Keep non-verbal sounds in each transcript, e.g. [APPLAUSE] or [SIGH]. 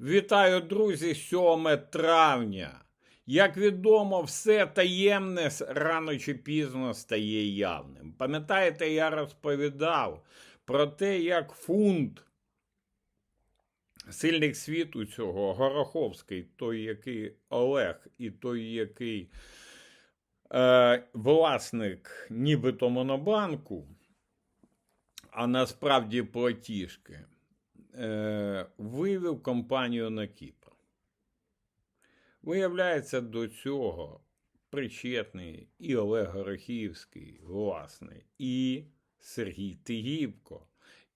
Вітаю, друзі, 7 травня. Як відомо, все таємне рано чи пізно стає явним. Пам'ятаєте, я розповідав про те, як фунт сильних світу цього Гороховський, той, який Олег, і той, який е, власник нібито монобанку, а насправді платіжки, е, вивів компанію на Кіпр. Виявляється, до цього причетний і Олег Горохівський, власне, і Сергій Тигіпко.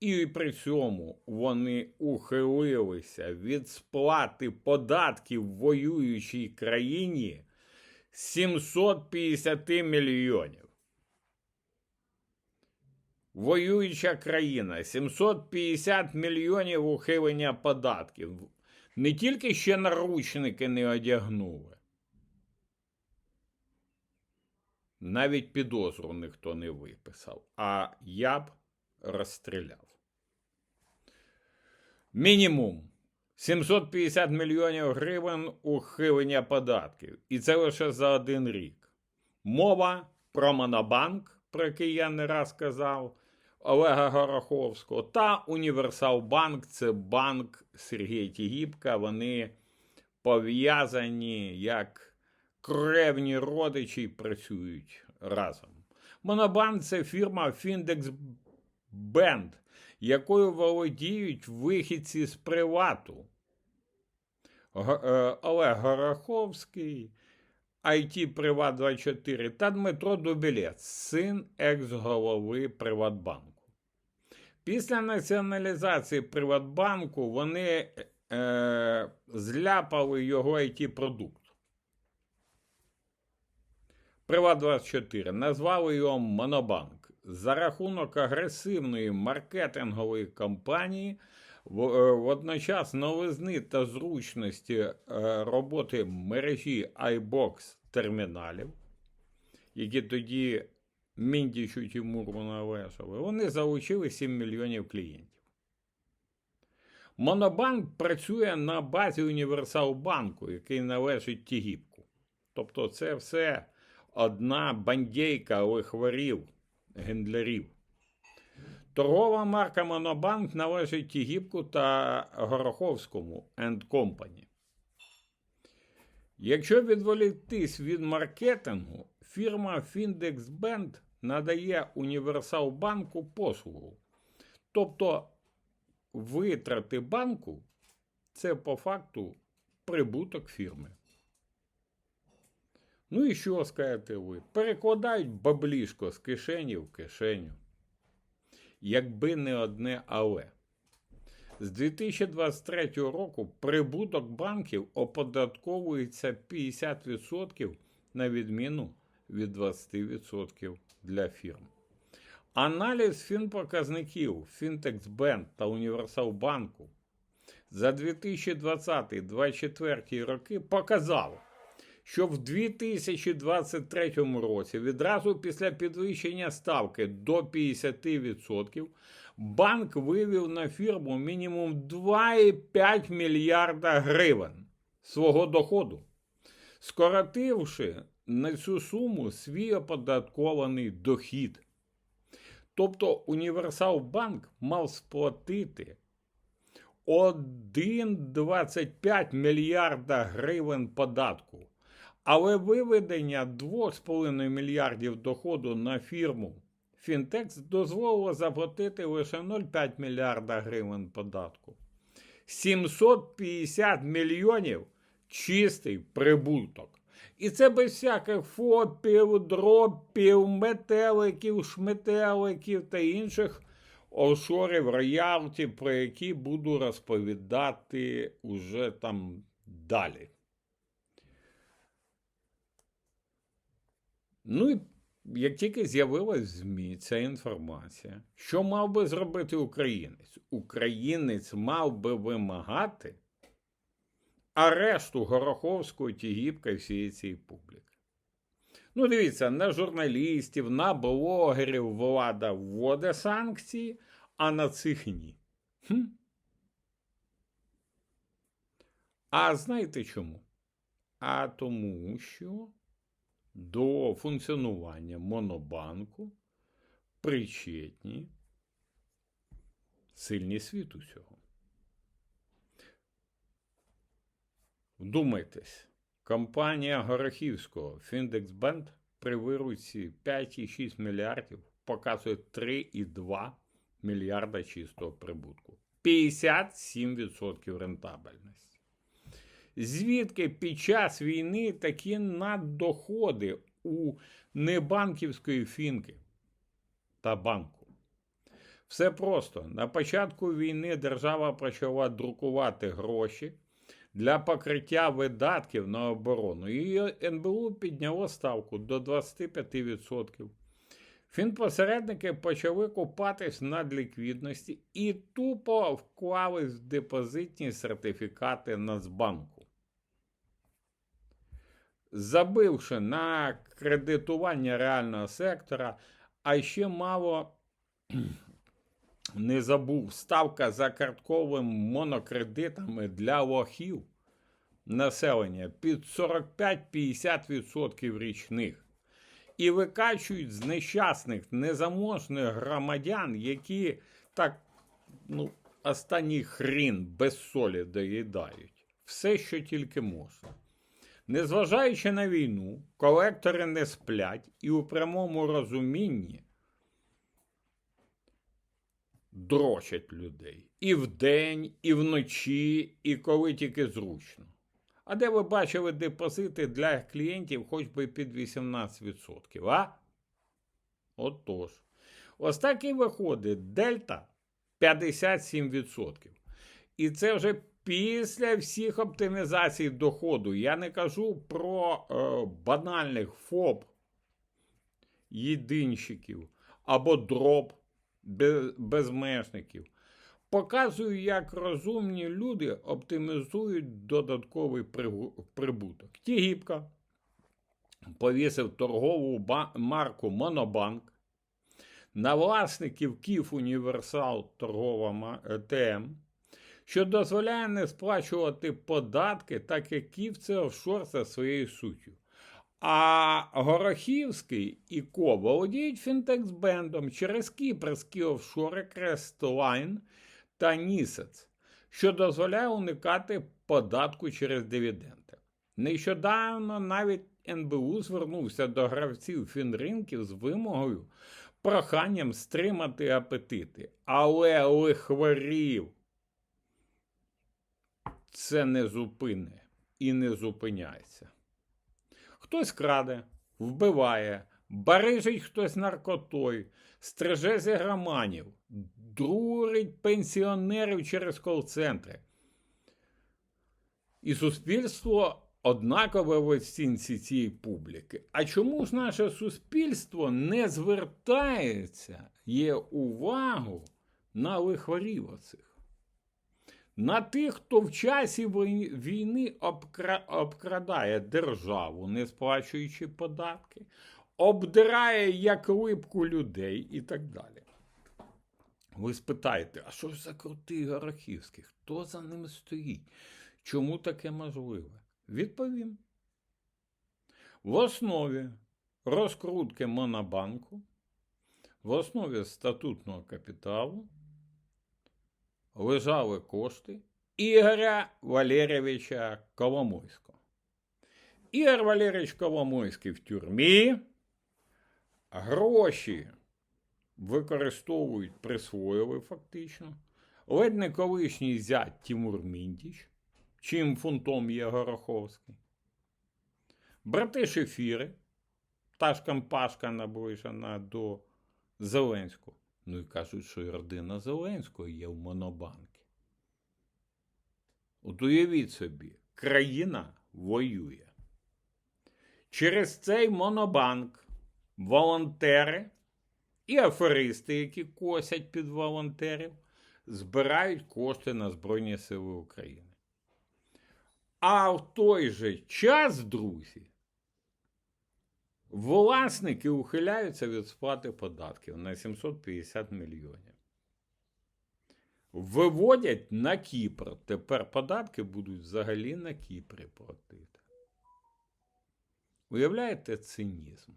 І при цьому вони ухилилися від сплати податків в воюючій країні 750 мільйонів. Воююча країна 750 мільйонів ухилення податків. Не тільки ще наручники не одягнули. Навіть підозру ніхто не виписав, а я б розстріляв. Мінімум 750 мільйонів гривень ухилення податків. І це лише за один рік. Мова про Монобанк, про який я не раз казав, Олега Гороховського, та Універсалбанк це банк Сергія Тігіпка. Вони пов'язані як кревні родичі і працюють разом. Монобанк це фірма Findex Band, якою володіють вихідці з привату. Е, Олег Гороховський, IT Приват 24 та Дмитро Дубілець, син екс-голови Приватбанку. Після націоналізації Приватбанку вони е, зляпали його IT-продукт. Приват24 назвали його Монобанк за рахунок агресивної маркетингової кампанії, водночас новизни та зручності е, роботи мережі iBox терміналів, які тоді Міндічу і Тимуру належали, вони залучили 7 мільйонів клієнтів. Монобанк працює на базі Універсалбанку, який належить Тігіпку. Тобто це все одна бандейка лихварів, гендлярів. Торгова марка Монобанк належить Тігіпку та Гороховському and Company. Якщо відволіктись від маркетингу, фірма Findex Band надає Універсалбанку послугу. Тобто витрати банку це по факту прибуток фірми. Ну і що скажете ви? Перекладають баблішко з кишені в кишеню. Якби не одне але. З 2023 року прибуток банків оподатковується 50% на відміну від 20% для фірм. Аналіз фінпоказників Fintechsbank та Універсалбанку за 2020-2024 роки показав, що в 2023 році, відразу після підвищення ставки до 50%, банк вивів на фірму мінімум 2,5 мільярда гривень свого доходу, скоротивши на цю суму свій оподаткований дохід. Тобто Універсалбанк мав сплатити 1,25 мільярда гривень податку. Але виведення 2,5 мільярдів доходу на фірму Фінтекс дозволило заплатити лише 0,5 мільярда гривень податку. 750 мільйонів чистий прибуток. І це без всяких фопів, дропів, метеликів, шметеликів та інших офшорів роялті, про які буду розповідати уже там далі. Ну і як тільки з'явилась ЗМІ ця інформація, що мав би зробити українець? Українець мав би вимагати арешту Гороховського Тігіпка і всієї цієї публіки. Ну, дивіться, на журналістів, на блогерів влада вводить санкції, а на цих ні. Хм? А знаєте чому? А тому, що до функціонування Монобанку причетні сильні світ усього. Вдумайтесь, компанія Горохівського Фіндексбенд при виручці 5,6 мільярдів показує 3,2 мільярда чистого прибутку. 57% рентабельності. Звідки під час війни такі наддоходи у небанківської фінки та банку? Все просто. На початку війни держава почала друкувати гроші для покриття видатків на оборону. І НБУ підняло ставку до 25%. Фінпосередники почали купатись в надліквідності і тупо вклались в депозитні сертифікати Нацбанку. Забивши на кредитування реального сектора, а ще мало [CLEARS THROAT] не забув ставка за картковими монокредитами для лохів населення під 45-50% річних і викачують з нещасних незаможних громадян, які так, ну, останній хрін без солі доїдають. Все, що тільки можна. Незважаючи на війну, колектори не сплять і у прямому розумінні дрочать людей і вдень, і вночі, і коли тільки зручно. А де ви бачили депозити для клієнтів хоч би під 18%, а? Отож. Ось так і виходить дельта 57%. І це вже після всіх оптимізацій доходу. Я не кажу про е, банальних ФОП, єдинщиків або дроб без, безмежників. Показую, як розумні люди оптимізують додатковий прибуток. Тігіпка повісив торгову марку Монобанк. На власників КІФ Універсал торгова е, ТМ, що дозволяє не сплачувати податки, так як КІФ це офшор за своєю суттю. А Горохівський і Ко володіють фінтекс-бендом через кіпрські офшори Крестлайн та Нісец, що дозволяє уникати податку через дивіденди. Нещодавно навіть НБУ звернувся до гравців фінринків з вимогою проханням стримати апетити. Але лихварів це не зупине і не зупиняється. Хтось краде, вбиває, барижить хтось наркотою, стриже зігроманів, дурить пенсіонерів через кол-центри. І суспільство однакове в оцінці цієї публіки. А чому ж наше суспільство не звертається є увагу на лихварів оцих? На тих, хто в часі війни обкра... обкрадає державу, не сплачуючи податки, обдирає як липку людей і так далі. Ви спитаєте, а що ж за крутий Горохівський? Хто за ним стоїть? Чому таке можливе? Відповім. В основі розкрутки Монобанку, в основі статутного капіталу лежали кошти Ігоря Валерійовича Коломойського. Ігор Валерійович Коломойський в тюрмі, гроші використовують, присвоїли фактично. Ледь не колишній зять Тимур Міндіч, чим фунтом є Гороховський. Брати Шефіри, та ж компашка наближена до Зеленського. Ну і кажуть, що і родина Зеленського є в Монобанкі. От уявіть собі, країна воює. Через цей монобанк волонтери і аферисти, які косять під волонтерів, збирають кошти на Збройні Сили України. А в той же час, друзі, власники ухиляються від сплати податків на 750 мільйонів. Виводять на Кіпр. Тепер податки будуть взагалі на Кіпрі платити. Уявляєте цинізм?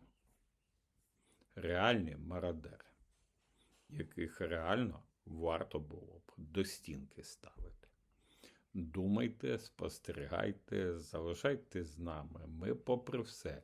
Реальні мародери, яких реально варто було б до стінки ставити. Думайте, спостерігайте, залишайтесь з нами. Ми, попри все,